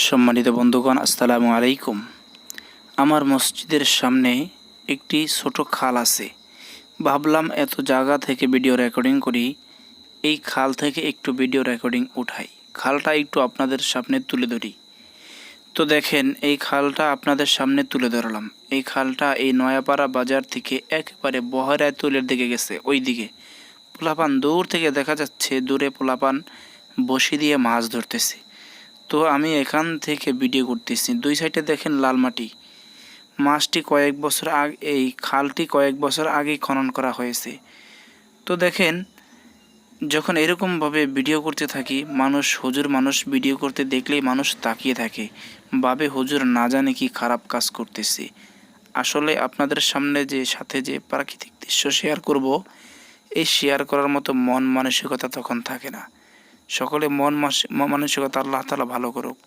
সম্মানিত বন্ধুগণ, আসসালামু আলাইকুম। আমার মসজিদের সামনে একটি ছোট খাল আছে। ভাবলাম এত জায়গা থেকে ভিডিও রেকর্ডিং করি। এই খাল থেকে একটু ভিডিও রেকর্ডিং উঠাই। খালটা একটু আপনাদের সামনে তুলে ধরি। তো দেখেন, এই খালটা আপনাদের সামনে তুলে ধরলাম। এই খালটা এই নয়াপাড়া বাজার থেকে একেবারে বহরায় তুলের দিকে গেছে ওই দিকে পোলাপান দূর থেকে দেখা যাচ্ছে, দূরে পোলাপান বসি দিয়ে মাছ ধরতেছে। তো আমি এখান থেকে ভিডিও করতেছি। দুই সাইডে দেখেন লাল মাটি। মাছটি কয়েক বছর আগে, এই খালটি কয়েক বছর আগে খনন করা হয়েছে। তো দেখেন, যখন এরকমভাবে ভিডিও করতে থাকি, মানুষ, হুজুর মানুষ ভিডিও করতে দেখলেই মানুষ তাকিয়ে থাকে বাবে হুজুর না জানে কি খারাপ কাজ করতেছে। আসলে আপনাদের সামনে যে, সাথে যে প্রাকৃতিক দৃশ্য শেয়ার করব, এই শেয়ার করার মতো মন মানসিকতা তখন থাকে না। সকলে মন মানসিকতা আল্লাহ তালা ভালো করুক।